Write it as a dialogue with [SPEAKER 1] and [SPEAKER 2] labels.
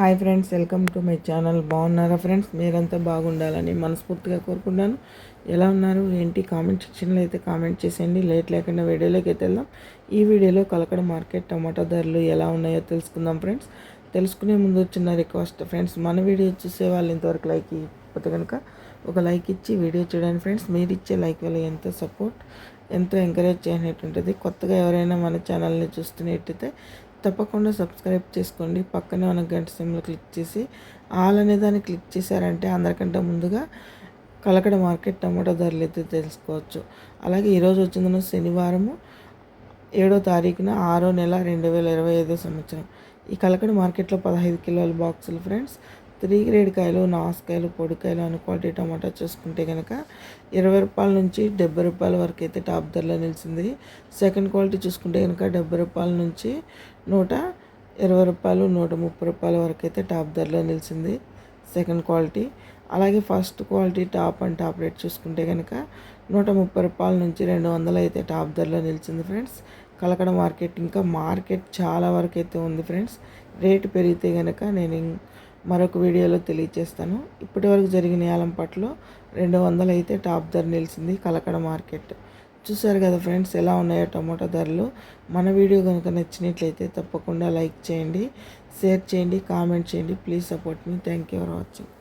[SPEAKER 1] Hi friends welcome to my channel. బాగున్నారా friends? మీరంతా బాగుండాలని మనస్ఫూర్తిగా కోరుకుంటాను ఎలా ఉన్నారు? ఏంటి? కామెంట్ సెక్షన్లో అయితే కామెంట్ చేసేయండి. లేట్ లేకుండా వీడియోలోకి అయితే వెళ్దాం. ఈ వీడియోలో కలకడ మార్కెట్ టమాటా ధరలు ఎలా ఉన్నాయో తెలుసుకుందాం ఫ్రెండ్స్. తెలుసుకునే ముందు చిన్న రిక్వెస్ట్ ఫ్రెండ్స్. మన వీడియో చూసే వాళ్ళు ఇంతవరకు లైక్ ఇవ్వకపోతే కనుక ఒక లైక్ ఇచ్చి వీడియో చూడండి ఫ్రెండ్స్. మీరు ఇచ్చే లైక్ వల్ల ఎంతో సపోర్ట్ ఎంతో ఎంకరేజ్ చేయనట్టుంటుంది కొత్తగా ఎవరైనా మన ఛానల్ని చూస్తున్నట్టయితే తప్పకుండా సబ్స్క్రైబ్ చేసుకోండి. పక్కనే ఉన్న గంట సిమ్లో క్లిక్ చేసి ఆల్ అనే దాన్ని క్లిక్ చేశారంటే అందరికంటే ముందుగా కలకడ మార్కెట్ టమాటో ధరలు అయితే తెలుసుకోవచ్చు. అలాగే ఈరోజు వచ్చిందన శనివారము ఏడో తారీఖున ఆరో నెల రెండు వేల ఇరవై ఐదో సంవత్సరం. ఈ కలకడ మార్కెట్లో పదహైదు కిలోల బాక్సులు ఫ్రెండ్స్ త్రీ గ్రేడ్ కాయలు నాసుకాయలు పొడికాయలు అని క్వాలిటీ టమాటా చూసుకుంటే కనుక ఇరవై రూపాయల నుంచి డెబ్బై రూపాయల వరకు అయితే టాప్ ధరలో నిలిచింది. సెకండ్ క్వాలిటీ చూసుకుంటే కనుక డెబ్బై రూపాయల నుంచి నూట ఇరవై రూపాయలు నూట ముప్పై రూపాయల వరకు అయితే టాప్ ధరలో నిలిచింది సెకండ్ క్వాలిటీ. అలాగే first quality top and top rate చూసుకుంటే కనుక నూట ముప్పై రూపాయల నుంచి రెండు వందలు అయితే టాప్ ధరలో నిలిచింది ఫ్రెండ్స్. కలకడ మార్కెట్ ఇంకా మార్కెట్ చాలా వరకు అయితే ఉంది ఫ్రెండ్స్. రేటు పెరిగితే కనుక నేను మరొక వీడియోలో తెలియజేస్తాను. ఇప్పటి వరకు జరిగిన యాలంపాట్లో రెండు వందలు అయితే టాప్ ధర నిలిచింది కలకడ మార్కెట్. చూసారు కదా ఫ్రెండ్స్ ఎలా ఉన్నాయో టమాటో ధరలు. మన వీడియో కనుక నచ్చినట్లయితే తప్పకుండా లైక్ చేయండి షేర్ చేయండి కామెంట్ చేయండి. Please support me. Thank you for watching.